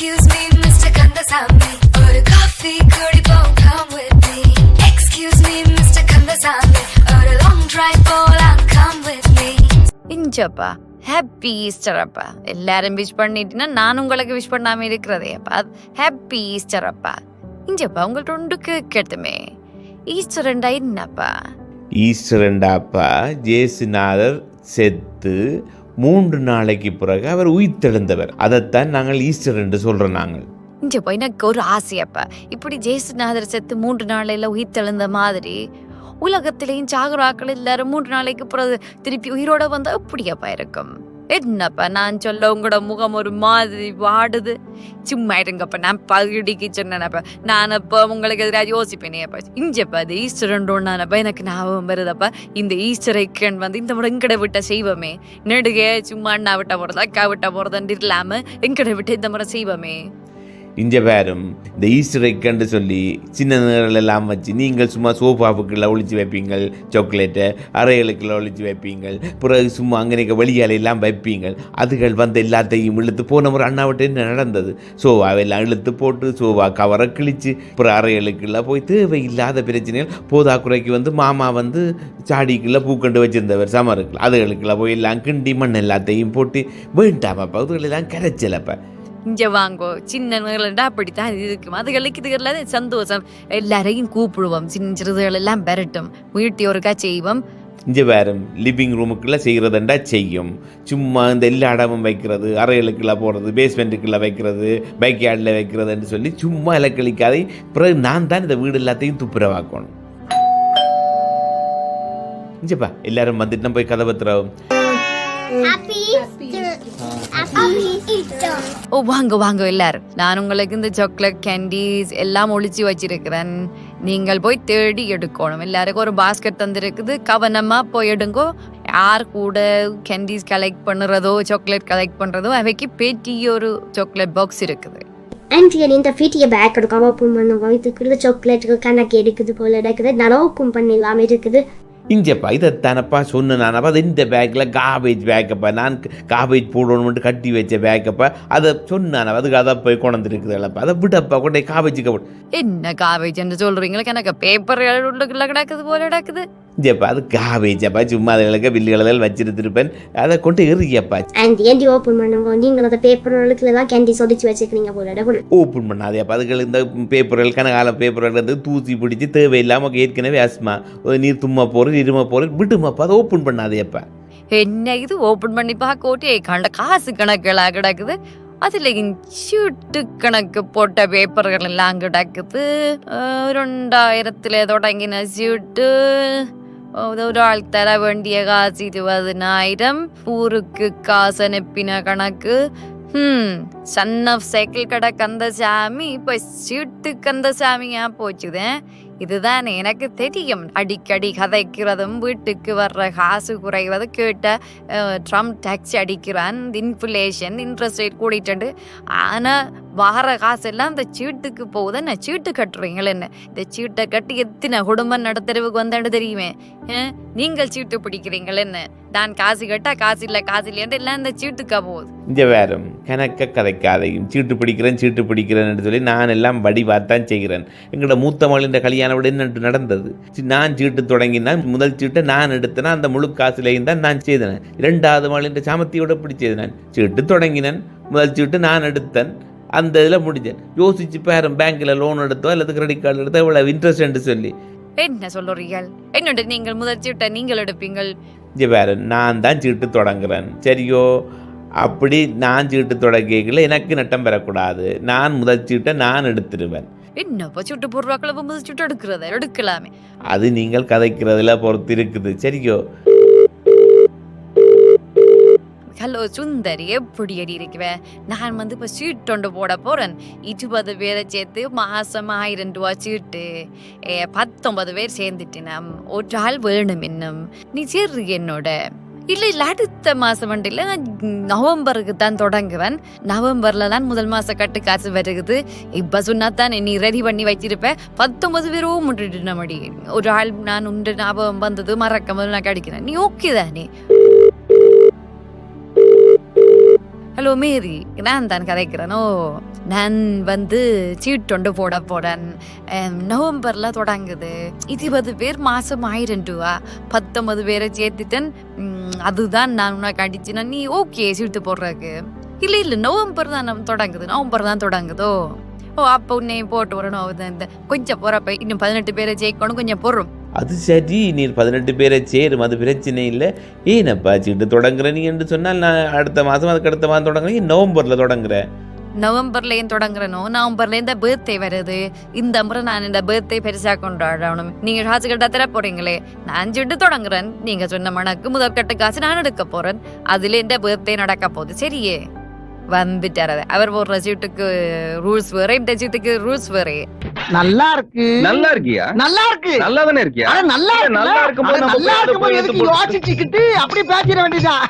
Excuse me, Mr. Kandasamy. ஒரு coffee குடிப்போம் come with me. Excuse me, Mr. Kandasamy. ஒரு long drive போலாம் come with me. இஞ்சப்பா happy Easter அப்பா எல்லாரும் விஷ் பண்ணிட்டுனா நான் உங்களுக்கு விஷ் பண்ணாம இருக்கிறதே அப்பா ஹாப்பி ஈஸ்டர் அப்பா இஞ்சப்பா உங்கள்ட்ட ஒன்று கேட்கட்டுமே ஈஸ்டர் ரெண்டா என்னப்பா ஈஸ்வரண்டாப்பா ஜேசுநாதர் செத்து மூன்று நாளைக்கு பிறகு அவர் உயிர்த்தெழுந்தவர். அதைத்தான் நாங்கள் ஈஸ்டர் என்று சொல்கிறோம் நாங்கள். இஞ்சப்பா எனக்கு ஒரு ஆசையப்பா இப்படி ஜேசுநாதர் செத்து மூன்று நாளையில உயிர்த்தெழுந்த மாதிரி உலகத்திலேயும் சாகுராக்கள் எல்லாரும் மூன்று நாளைக்கு பிறகு திருப்பி உயிரோட வந்தா அப்படியாப்பா இருக்கும்? என்னப்பா நான் சொல்ல உங்களோட முகம் ஒரு மாதிரி வாடுது? சும்மா இருங்கப்பா நான் பகுடிக்கு சொன்னேனப்பா. நான் அப்போ உங்களுக்கு எதிராக யோசிப்பேனே அப்பா இஞ்சப்பா அது ஈஸ்டர்ன்றோன்னானப்பா எனக்கு ஞாபகம் வருதப்பா. இந்த ஈஸ்டர் ஐக்கன் வந்து இந்த முறை எங்கட விட்ட செய்வோமே. நெடுக சும்மா அண்ணா விட்ட போகிறதா அக்கா விட்ட போறதுன்னு இல்லாமல் எங்கட விட்டு இந்த முறை செய்வோமே. இஞ்ச பேரும் இந்த ஈஸ்டர் கண்டு சொல்லி சின்ன நிறங்கள் எல்லாம் வச்சு நீங்கள் சும்மா சோஃபாவுக்குள்ள ஒழிச்சு வைப்பீங்கள் சாக்லேட்டை அறைகளுக்குள்ள ஒழிச்சு வைப்பீங்கள் பிறகு சும்மா அங்கே வெளியால எல்லாம் வைப்பீங்கள். அதுகள் வந்து எல்லாத்தையும் இழுத்து போன முறை அண்ணாவிட்டு என்ன நடந்தது? சோவாவெல்லாம் இழுத்து போட்டு சோவா கவரை கிழிச்சு அப்புறம் அறைகளுக்குள்ள போய் தேவையில்லாத பிரச்சனைகள் போதாக்குறைக்கு வந்து மாமா வந்து சாடிக்குள்ளே பூக்கண்டு வச்சிருந்தவர் சமருக்குள்ள. அதுகளுக்குள்ள போய் எல்லாம் கிண்டி மண் எல்லாத்தையும் போட்டு வேண்டாமப்பா அதுகளெல்லாம் கரைச்சலப்போ இங்க வாங்கோ. சின்ன நிகழ்ண்டா அப்படித்தான் இருக்கும் அதுகளுக்கு இதுகளில் சந்தோஷம். எல்லாரையும் கூப்பிடுவோம். சின்ன சிறுதுகள் எல்லாம் பெறட்டும் வீட்டி ஒருக்கா செய்வோம். இங்கே வேறும் லிவிங் ரூமுக்குள்ளே செய்கிறதுண்டா செய்யும். சும்மா இந்த எல்லா இடமும் வைக்கிறது அறைகளுக்குள்ளே போகிறது பேஸ்மெண்ட்டுக்குள்ளே வைக்கிறது பைக் யார்டில் வைக்கிறதுன்னு சொல்லி சும்மா இலக்களிக்காதே. பிறகு நான் தான் இந்த வீடு எல்லாத்தையும் துப்புரவாக்கணும். இஞ்சப்பா எல்லாரும் வந்துட்டு போய் கதை பத்திரம் ஓ வாங்க வாங்க எல்லாரும். நான் உங்களுக்கு இந்த சாக்லேட் கேண்டீஸ் எல்லாம் ஒளிச்சு வச்சிருக்கிறேன். நீங்கள் போய் தேடி எடுக்கணும். எல்லாருக்கும் ஒரு பாஸ்கெட் தந்திருக்குது. கவனமா போய் எடுங்கோ. யார் கூட கேண்டீஸ் கலெக்ட் பண்ணுறதோ சாக்லேட் கலெக்ட் பண்ணுறதோ அவைக்கு பெரிய ஒரு சாக்லேட் பாக்ஸ் இருக்குது. ஆன்டி இந்த ஃபீட்டிய பேக் எடுக்காம ஓப்பன் பண்ணுவோம் சாக்லேட்டுக்கு கணக்கு எடுக்குது போல எடுக்குது நல்லா ஓப்பன் பண்ணிடலாம் இருக்குது. இஞ்சப்பா இதைத்தானப்பா தானப்பா நானப்பா அது இந்த பேக்கில் காபேஜ் பேக்கப்பா நான் காபேஜ் போடணும்னு கட்டி வச்ச பேக்கப்பா அதை சொன்னானப்பா அதுக்கு அதை போய் கொண்டுருக்குதுல்லப்பா அதை விடப்பா கொண்டே காபேஜுக்கு போடு. என்ன காவேஜ் என்று சொல்கிறீங்களுக்கு எனக்கு பேப்பர் உள்ளுக்குள்ள கிடக்குது போல கிடக்குது. இஞ்சப்பா அது காபேஜப்பா சும்மா அதுகளுக்கு பில்லுகளெல்லாம் வச்சிருந்துருப்பேன். அதை கொண்டு எறியப்பா. ஆன்டி ஏன்டி ஓப்பன் பண்ணுவோம் நீங்கள் அந்த பேப்பர் ஒழுக்கில் தான் கேண்டி சொதிச்சு வச்சுக்கிறீங்க போல ஓப்பன் பண்ணாதே அப்போ அதுகள் இந்த பேப்பர்கள் கனகால பேப்பர்கள் வந்து தூசி பிடிச்சி தேவையில்லாமல் ஏற்கனவே அஸ்மா. ஒரு நீர் தும்மா போகிற இரும போகிற விடுமாப்பா அதை ஓப்பன் பண்ணாதேப்பா என்ன இது ஓபன் பண்ணி பார்க்கோட்டே கண்ட காசு கணக்கெல்லாம் கிடக்குது. அதுல சீட்டு கணக்கு போட்ட பேப்பர்கள் எல்லாம் கிடக்குது. ரெண்டாயிரத்துல தொடங்கின சீட்டு ஒரு ஆள் தர வேண்டிய காசு இருபதினாயிரம் ஊருக்கு காசு அனுப்பின கணக்கு. ஹம் சன் ஆஃப் சைக்கிள் கடை கந்தசாமி இப்போ சீட்டு கந்தசாமியாக போச்சுதேன் இதுதான் எனக்கு தெரியும். அடிக்கடி கதைக்கிறதும் வீட்டுக்கு வர்ற காசு குறைவது கேட்ட ட்ரம்ப் டேக்ஸ் அடிக்கிறான் இன்ஃப்ளேஷன் இன்ட்ரெஸ்ட் ரேட் கூடிட்டு ஆனால் வார காசெல்லாம் இந்த சீட்டுக்கு போகுது. நான் சீட்டு கட்டுறீங்களே என்ன? இந்த சீட்டை கட்டி எத்தனை குடும்பம் நடத்துறவுக்கு வந்தேன்னு தெரியுமே? நீங்கள் சீட்டு பிடிக்கிறீங்கள் என்ன? நான் காசு கட்டா காசு இல்லை காசு இல்லையாண்டு எல்லாம் இந்த சீட்டுக்கா போகுது இங்கே வேறும் கணக்க கதைக்காதையும் சீட்டு பிடிக்கிறேன் சீட்டு பிடிக்கிறேன்னு சொல்லி நான் எல்லாம் வடிவாத்தான் செய்கிறேன். எங்களோட மூத்த மகளின் கல்யாணம் விட என்ன நடந்தது? நான் சீட்டு தொடங்கினா முதல் சீட்டை நான் எடுத்தேனா அந்த முழு காசுலேயும் தான் நான் செய்தேன். இரண்டாவது மகளின் சாமத்தியோட பிடிச்சது நான் சீட்டு தொடங்கினேன் முதல் சீட்டு நான் எடுத்தேன். அந்த இதில் முடிஞ்சேன். யோசிச்சு பாரு பேங்க்கில் லோன் எடுத்தோ அல்லது கிரெடிட் கார்டு எடுத்தோ இவ்வளோ இன்ட்ரெஸ்ட் சொல்லி. என்ன சொல்லுறீர்கள்? என்னோட நீங்கள் முதல் சீட்டை நீங்கள் எடுப்பீங்கள். இங்கே வேறு நான் தான் சீட்டு தொடங்குறேன். சரியோ? அப்படி நான் சீட்டு தொடங்கிக்கல எனக்கு நட்டம் பெறக்கூடாது. நான் முதல் சீட்டை நான் எடுத்துடுவேன் என்னப்பா சுட்டு போடுறாக்கள சீட்டு எடுக்கிறத? எடுக்கலாமே. அது நீங்கள் கதைக்கிறதுல பொறுத்து இருக்குது. சரியோ? ஹலோ சுந்தரி எப்படி அடி இருக்குவே நான் வந்து இப்போ சீட் ஒன்று போட போகிறேன் இருபது பேரை சேர்த்து மாதம் ஆயிரம் ரூபா சீட்டு ஏ, பத்தொன்பது பேர் சேர்ந்துட்டினம் ஒரு ஆள் வேணும் இன்னும் நீ சேர்றி என்னோட இல்லை இல்லை அடுத்த மாதம் வண்டியில் நவம்பருக்கு தான் தொடங்குவேன் நவம்பரில் தான் முதல் மாதம் கட்டு காசு வருகுது இப்போ சொன்னா தான் நீ ரெடி பண்ணி வச்சிருப்பேன் பத்தொன்பது பேரும் முட்டுட்டு நம்மடி ஒரு ஆள் நான் உண்டு ஞாபகம் வந்தது மறக்காமல் நான் கிடைக்கிறேன் நீ ஓகே தானே ஹலோ மேரி நான் தான் கதைக்கிறேனோ. நான் வந்து சீட்டொண்டு போட போறேன். நவம்பரில் தொடங்குது. இருபது பேர் மாதம் ஆயிரம் ரூபா பத்தொன்பது பேரை சேர்த்துட்டேன். அதுதான் நான் உனக்கு அடிச்சுனா? நீ ஓகே சீட்டு போடுறதுக்கு. இல்லை இல்லை நவம்பர் தான் நம்ம தொடங்குது. நவம்பர் தான் தொடங்குதோ. ஓ அப்போ உன்னை போட்டு வரணும் இந்த கொஞ்சம் போகிறப்ப இன்னும் பதினெட்டு பேரை ஜெயிக்கணும். கொஞ்சம் போடுறோம் அது சரி நீர் பதினெட்டு பேரை சேரும் அது பிரச்சனை இல்லை. ஏனப்பா சீட்டு தொடங்குற நீ என்று சொன்னால் நான் அடுத்த மாதம் அதுக்கு அடுத்த மாதம் தொடங்குறேன். நவம்பரில் தொடங்குறேன் நவம்பர்லேயும் தொடங்குறனோ? நவம்பர்ல இந்த பர்த்டே வருது. இந்த முறை நான் இந்த பர்த்டே பெருசா கொண்டாடணும். நீங்க காசு கட்டா தர போறீங்களே. நான் சிட்டு தொடங்குறேன். நீங்க சொன்ன மணக்கு முதற்கட்டு காசு நான் எடுக்க போறேன். அதுல இந்த பர்த்டே நடக்க போகுது. சரியே? வந்துட்டாரு. அவர் போடுற சீட்டுக்கு ரூல்ஸ் வேற இந்த சீட்டுக்கு ரூல்ஸ் வேற. நல்லா இருக்கு நல்லா இருக்கியா? நல்லா இருக்கு நல்லா தானே இருக்கியா நல்லா நல்லா இருக்கும்போது நம்ம நல்லா இருக்கும்போது எதுக்கு யோசிச்சுக்கிட்டு அப்படி பேசிட வேண்டியதான்